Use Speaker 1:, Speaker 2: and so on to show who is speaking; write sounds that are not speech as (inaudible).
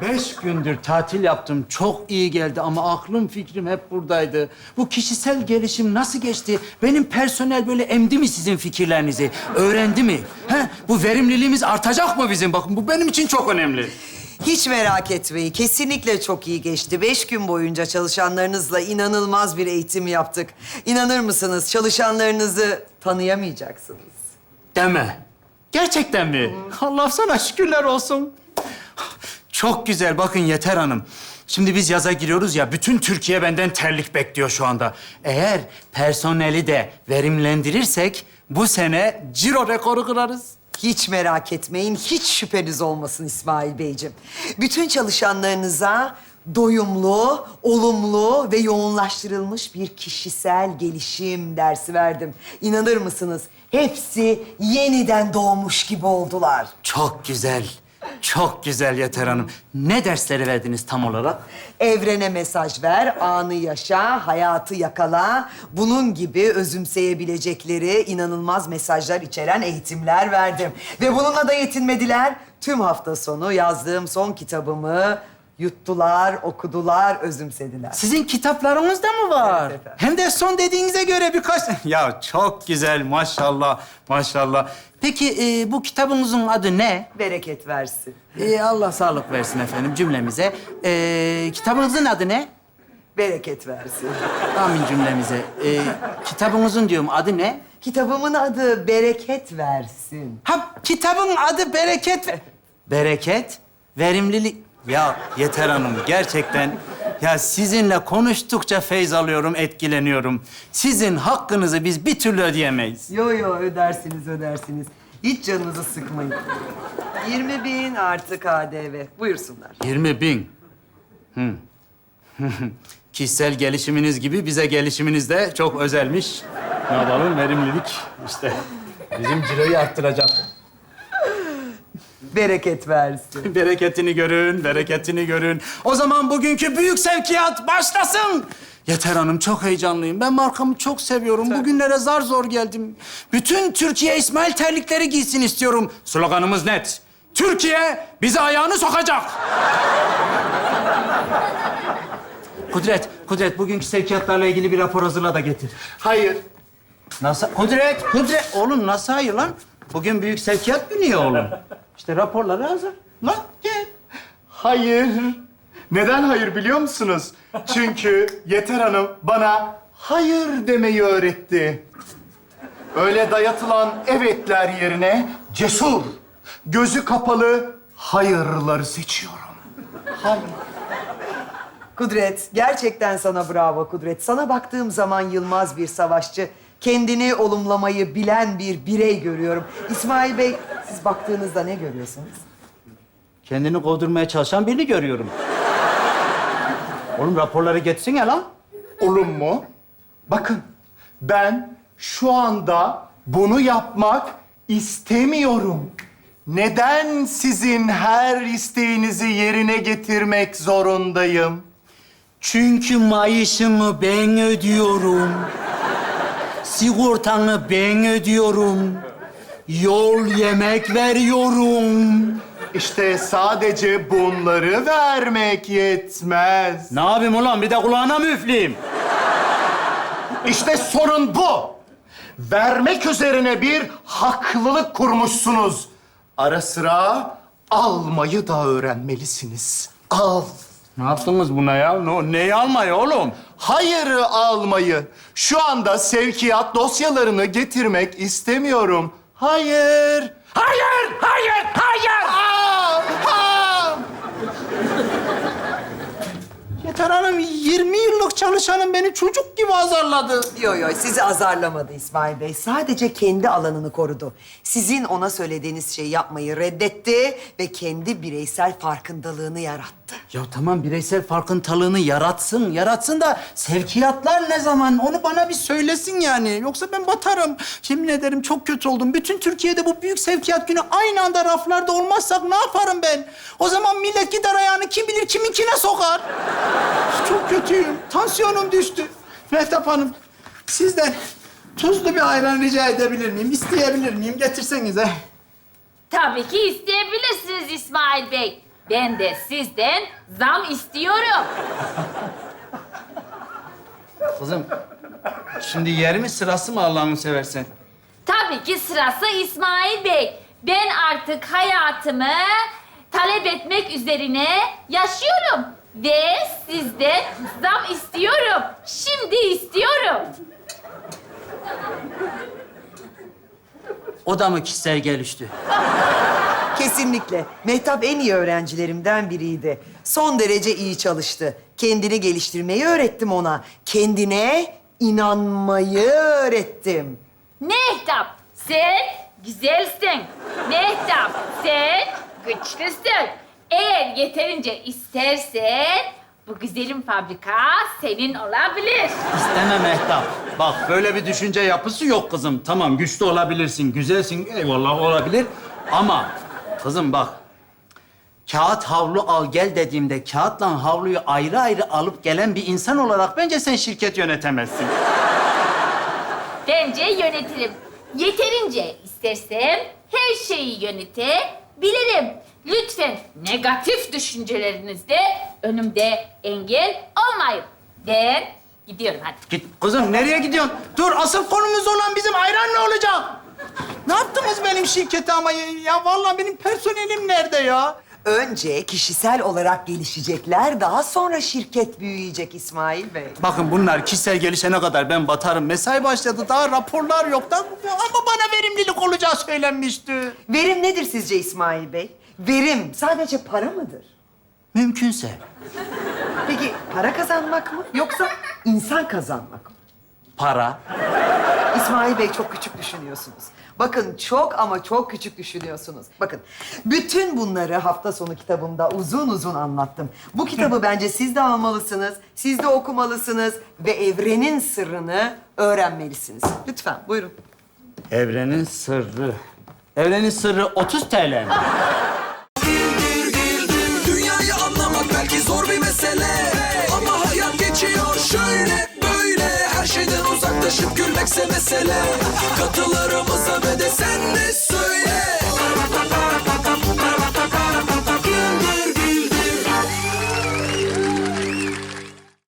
Speaker 1: Beş gündür tatil yaptım. Çok iyi geldi ama aklım fikrim hep buradaydı. Bu kişisel gelişim nasıl geçti? Benim personel böyle emdi mi sizin fikirlerinizi? Öğrendi mi? He? Bu verimliliğimiz artacak mı bizim? Bakın bu benim için çok önemli.
Speaker 2: Hiç merak etmeyin. Kesinlikle çok iyi geçti. Beş gün boyunca çalışanlarınızla inanılmaz bir eğitim yaptık. İnanır mısınız? Çalışanlarınızı tanıyamayacaksınız.
Speaker 1: Deme. Gerçekten mi? Allah sana şükürler olsun. Çok güzel. Bakın Yeter Hanım. Şimdi biz yaza giriyoruz ya, bütün Türkiye benden terlik bekliyor şu anda. Eğer personeli de verimlendirirsek bu sene ciro rekoru kırarız.
Speaker 2: Hiç merak etmeyin. Hiç şüpheniz olmasın İsmail Beyciğim. Bütün çalışanlarınıza doyumlu, olumlu ve yoğunlaştırılmış bir kişisel gelişim dersi verdim. İnanır mısınız? Hepsi yeniden doğmuş gibi oldular.
Speaker 1: Çok güzel. Çok güzel Yeter Hanım. Ne dersleri verdiniz tam olarak?
Speaker 2: Evrene mesaj ver, anı yaşa, hayatı yakala. Bunun gibi özümseyebilecekleri inanılmaz mesajlar içeren eğitimler verdim. Ve bununla da yetinmediler. Tüm hafta sonu yazdığım son kitabımı yuttular, okudular, özümsediler.
Speaker 1: Sizin kitaplarınız da mı var?
Speaker 2: Evet efendim.
Speaker 1: Hem de son dediğinize göre birkaç... (laughs) Ya çok güzel maşallah, maşallah. Peki e, bu kitabınızın adı ne?
Speaker 2: Bereket versin.
Speaker 1: E, Allah sağlık versin efendim cümlemize. E, kitabınızın adı ne?
Speaker 2: Bereket versin.
Speaker 1: Amin cümlemize. E, kitabınızın diyorum adı ne?
Speaker 2: Kitabımın adı Bereket versin.
Speaker 1: Ha kitabın adı Bereket. Bereket, verimlilik. Ya Yeter Hanım gerçekten ya sizinle konuştukça feyz alıyorum, etkileniyorum. Sizin hakkınızı biz bir türlü ödeyemeyiz.
Speaker 2: Yo yo ödersiniz ödersiniz. Hiç canınızı sıkmayın. 20 bin artı KDV. Buyursunlar.
Speaker 1: 20 bin. Hı. (laughs) Kişisel gelişiminiz gibi bize gelişiminiz de çok özelmiş. Ne yapalım? Verimlilik işte bizim ciroyu arttıracak.
Speaker 2: Bereket versin. (laughs)
Speaker 1: Bereketini görün, bereketini görün. O zaman bugünkü büyük sevkiyat başlasın. Yeter Hanım çok heyecanlıyım. Ben markamı çok seviyorum. Bugünlere zar zor geldim. Bütün Türkiye İsmail terlikleri giysin istiyorum. Sloganımız net. Türkiye bize ayağını sokacak. (laughs) Kudret, Kudret bugünkü sevkiyatlarla ilgili bir rapor hazırla da getir.
Speaker 3: Hayır.
Speaker 1: Nasıl? Kudret, Kudret. Oğlum nasıl hayır lan? Bugün büyük sevkiyat günü ya oğlum. (laughs) İşte raporları hazır. Lan gel.
Speaker 3: Hayır. Neden hayır biliyor musunuz? Çünkü Yeter Hanım bana hayır demeyi öğretti. Öyle dayatılan evetler yerine cesur, gözü kapalı hayırları seçiyorum. Hayır.
Speaker 2: Kudret, gerçekten sana bravo Kudret. Sana baktığım zaman Yılmaz bir savaşçı, kendini olumlamayı bilen bir birey görüyorum. İsmail Bey, siz baktığınızda ne görüyorsunuz?
Speaker 1: Kendini kovdurmaya çalışan birini görüyorum. Oğlum raporları getirsene lan.
Speaker 3: Olur mu? Bakın, ben şu anda bunu yapmak istemiyorum. Neden sizin her isteğinizi yerine getirmek zorundayım?
Speaker 1: Çünkü maaşımı ben ödüyorum. Sigortanı ben ödüyorum. Yol yemek veriyorum.
Speaker 3: İşte sadece bunları vermek yetmez.
Speaker 1: Ne yapayım ulan? Bir de kulağına mı üfleyeyim?
Speaker 3: İşte sorun bu. Vermek üzerine bir haklılık kurmuşsunuz. Ara sıra almayı da öğrenmelisiniz. Al.
Speaker 1: Ne yaptınız buna ya? Ne, neyi almayı oğlum?
Speaker 3: Hayırı almayı. Şu anda sevkiyat dosyalarını getirmek istemiyorum. Hayır. Hayır, hayır, hayır. Aa, aa.
Speaker 1: Yeter Hanım 20 yıllık çalışanım beni çocuk gibi azarladı.
Speaker 2: Yo yo, sizi azarlamadı İsmail Bey. Sadece kendi alanını korudu. Sizin ona söylediğiniz şeyi yapmayı reddetti ve kendi bireysel farkındalığını yarattı.
Speaker 1: Ya tamam bireysel farkındalığını yaratsın, yaratsın da sevkiyatlar ne zaman? Onu bana bir söylesin yani. Yoksa ben batarım. Yemin ederim çok kötü oldum. Bütün Türkiye'de bu büyük sevkiyat günü aynı anda raflarda olmazsak ne yaparım ben? O zaman millet gider ayağını kim bilir kiminkine sokar. Çok kötüyüm. Tansiyonum düştü. Mehtap Hanım, sizden tuzlu bir ayran rica edebilir miyim? İsteyebilir miyim? Getirsenize.
Speaker 4: Tabii ki isteyebilirsiniz İsmail Bey. Ben de sizden zam istiyorum.
Speaker 1: Kızım, şimdi yer mi sırası mı Allah'ını seversen?
Speaker 4: Tabii ki sırası İsmail Bey. Ben artık hayatımı talep etmek üzerine yaşıyorum. Ve sizden zam istiyorum. Şimdi istiyorum.
Speaker 1: O da mı kişisel gelişti? (laughs)
Speaker 2: Kesinlikle. Mehtap en iyi öğrencilerimden biriydi. Son derece iyi çalıştı. Kendini geliştirmeyi öğrettim ona. Kendine inanmayı öğrettim.
Speaker 4: Mehtap, sen güzelsin. Mehtap, sen güçlüsün. Eğer yeterince istersen bu güzelim fabrika senin olabilir.
Speaker 1: İsteme Mehtap. Bak böyle bir düşünce yapısı yok kızım. Tamam güçlü olabilirsin, güzelsin, eyvallah olabilir. Ama kızım bak, kağıt havlu al gel dediğimde kağıtla havluyu ayrı ayrı alıp gelen bir insan olarak bence sen şirket yönetemezsin.
Speaker 4: Bence yönetirim. Yeterince istersem her şeyi yönetebilirim. Lütfen negatif düşüncelerinizde önümde engel olmayın. Ben gidiyorum hadi.
Speaker 1: Git kızım nereye gidiyorsun? Dur asıl konumuz olan bizim? Ne benim şirkete ama ya, ya vallahi benim personelim nerede ya?
Speaker 2: Önce kişisel olarak gelişecekler, daha sonra şirket büyüyecek İsmail Bey.
Speaker 1: Bakın bunlar kişisel gelişene kadar ben batarım. Mesai başladı daha raporlar yok da ama bana verimlilik olacağı söylenmişti.
Speaker 2: Verim nedir sizce İsmail Bey? Verim sadece para mıdır?
Speaker 1: Mümkünse.
Speaker 2: Peki para kazanmak mı yoksa insan kazanmak mı?
Speaker 1: Para.
Speaker 2: İsmail Bey çok küçük düşünüyorsunuz. Bakın çok ama çok küçük düşünüyorsunuz. Bakın bütün bunları hafta sonu kitabımda uzun uzun anlattım. Bu kitabı (laughs) bence siz de almalısınız, siz de okumalısınız ve evrenin sırrını öğrenmelisiniz. Lütfen buyurun.
Speaker 1: Evrenin sırrı. Evrenin sırrı 30 TL mi? Dünyayı Benimse mesele Katılırım